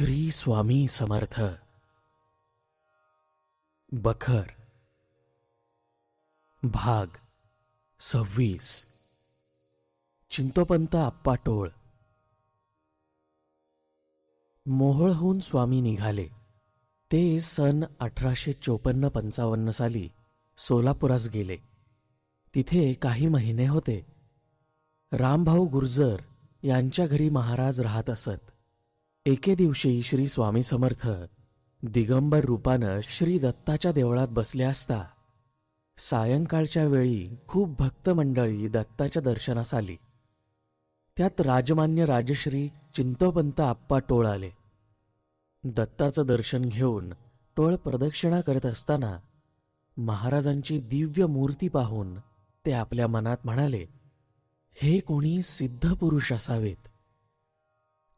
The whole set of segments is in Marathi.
श्री स्वामी समर्थ. बखर. भाग. सव्वीस. चिंतोपंत आप्पा टोळ. मोहोळहून स्वामी निघाले. ते सन अठराशे चोपन्न पंचावन्न साली सोलापुरास गेले. तिथे काही महिने होते. रामभाऊ गुर्जर यांच्या घरी महाराज राहत असत. एके दिवशी श्री स्वामी समर्थ दिगंबर रूपानं श्री दत्ताच्या देवळात बसले असता सायंकाळच्या वेळी खूप भक्त मंडळी दत्ताच्या दर्शनास आली. त्यात राजमान्य राजश्री चिंतोपंत आप्पा टोळ आले. दत्ताचं दर्शन घेऊन टोळ प्रदक्षिणा करत असताना महाराजांची दिव्य मूर्ती पाहून ते आपल्या मनात म्हणाले हे कोणी सिद्ध पुरुष असावेत.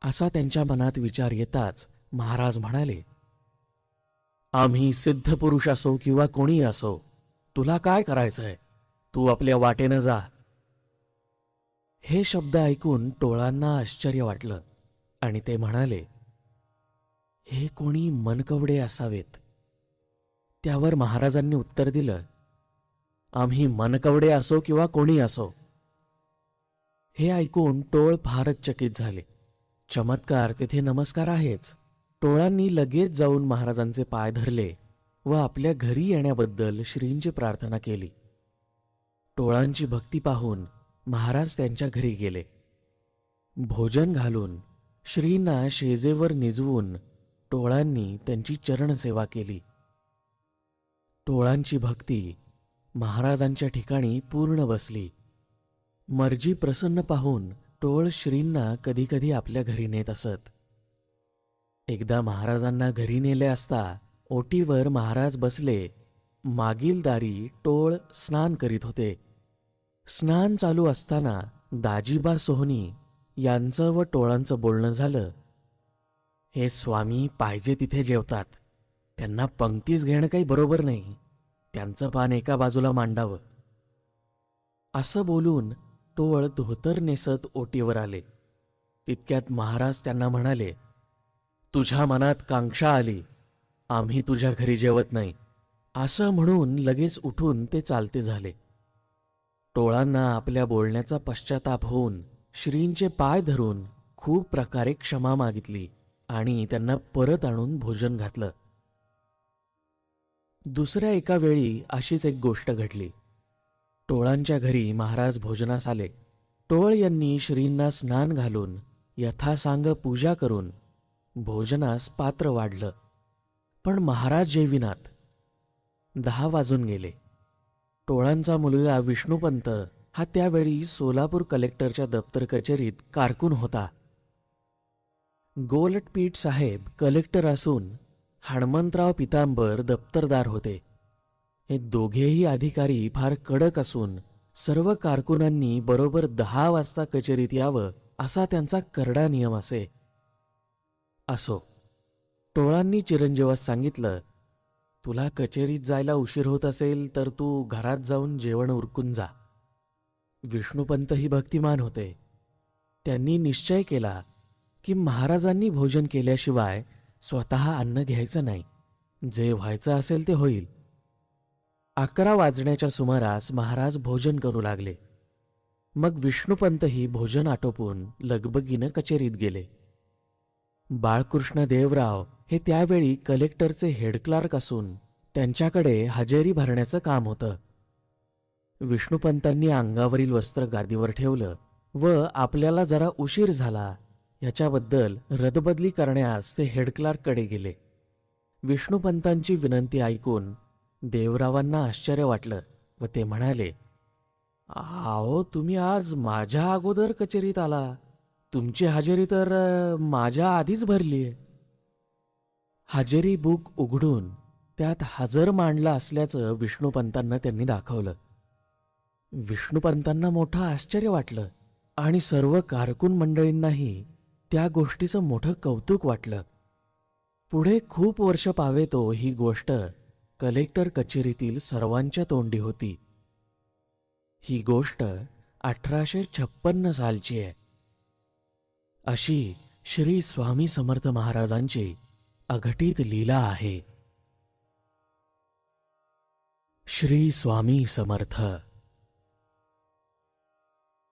असा त्यांच्या मनात विचार येताच महाराज म्हणाले आम्ही सिद्ध पुरुष असो किंवा कोणी असो तुला काय करायचंय? तू आपल्या वाटेनं जा. हे शब्द ऐकून टोळांना आश्चर्य वाटलं आणि ते म्हणाले हे कोणी मनकवडे असावेत. त्यावर महाराजांनी उत्तर दिलं आम्ही मनकवडे असो किंवा कोणी असो. हे ऐकून टोळ फारच चकित झाले. चमत्कार तेथे नमस्कार आहेच. टोळांनी लगेच जाऊन महाराजांचे पाय धरले व आपल्या घरी येण्याबद्दल श्रींची प्रार्थना केली. टोळांची भक्ती पाहून महाराज त्यांच्या घरी गेले. भोजन घालून श्रींना शेजेवर निजवून टोळांनी त्यांची चरणसेवा केली. टोळांची भक्ती महाराजांच्या ठिकाणी पूर्ण बसली. मर्जी प्रसन्न पाहून टोळ श्रींना कधीकधी आपल्या घरी नेत असत. एकदा महाराजांना घरी नेले असता ओटीवर महाराज बसले. मागील दारी टोळ स्नान करीत होते. स्नान चालू असताना दाजीबा सोहनी यांचं व टोळांचं बोलणं झालं. हे स्वामी पाहिजे तिथे जेवतात. त्यांना पंक्तीच घेणं काही बरोबर नाही. त्यांचं पान एका बाजूला मांडावं. असं बोलून टोळ धोतर नेसत ओटीवर आले. तितक्यात महाराज त्यांना म्हणाले तुझ्या मनात कांक्षा आली. आम्ही तुझ्या घरी जेवत नाही. असं म्हणून लगेच उठून ते चालते झाले. टोळांना आपल्या बोलण्याचा पश्चाताप होऊन श्रींचे पाय धरून खूप प्रकारे क्षमा मागितली आणि त्यांना परत आणून भोजन घातलं. दुसऱ्या एका वेळी अशीच एक गोष्ट घडली. टोळांच्या घरी महाराज भोजनास आले. टोळ यांनी श्रींना स्नान घालून यथासांग पूजा करून भोजनास पात्र वाढलं. पण महाराज जेविनात. दहा वाजून गेले. टोळांचा मुलगा विष्णुपंत हा त्यावेळी सोलापूर कलेक्टरच्या दप्तर कचेरीत कारकून होता. गोलटपीठ साहेब कलेक्टर असून हणमंतराव पितांबर दप्तरदार होते. हे दोघेही अधिकारी फार कडक असून सर्व कारकुनांनी बरोबर दहा वाजता कचेरीत यावं असा त्यांचा करडा नियम असे. असो टोळांनी चिरंजीवास सांगितलं तुला कचेरीत जायला उशीर होत असेल तर तू घरात जाऊन जेवण उरकून जा. विष्णुपंतही भक्तिमान होते. त्यांनी निश्चय केला की महाराजांनी भोजन केल्याशिवाय स्वतः अन्न घ्यायचं नाही. जे व्हायचं असेल ते होईल. अकरा वाजण्याच्या सुमारास महाराज भोजन करू लागले. मग विष्णुपंतही भोजन आटोपून लगबगीनं कचेरीत गेले. बाळकृष्ण देवराव हे त्यावेळी कलेक्टरचे हेड क्लार्क असून त्यांच्याकडे हजेरी भरण्याचं काम होतं. विष्णुपंतांनी अंगावरील वस्त्र गादीवर ठेवलं व आपल्याला जरा उशीर झाला याच्याबद्दल रदबदली करण्यास ते हेड क्लार्ककडे गेले. विष्णुपंतांची विनंती ऐकून देवरावांना आश्चर्य वाटलं व ते म्हणाले आहो तुम्ही आज माझ्या अगोदर कचेरीत आला. तुमची हजेरी तर माझ्या आधीच भरली आहे. हजेरी बुक उघडून त्यात हजर मांडला असल्याचं विष्णुपंतांना त्यांनी दाखवलं. विष्णुपंतांना मोठं आश्चर्य वाटलं आणि सर्व कारकून मंडळींनाही त्या गोष्टीचं मोठं कौतुक वाटलं. पुढे खूप वर्ष पावेतो ही गोष्ट कलेक्टर कचेरीतील सर्वांच्या तोंडी होती. ही गोष्ट अठराशे छप्पन्न सालची आहे. अशी श्री स्वामी समर्थ महाराजांची अघटित लीला आहे. श्री स्वामी समर्थ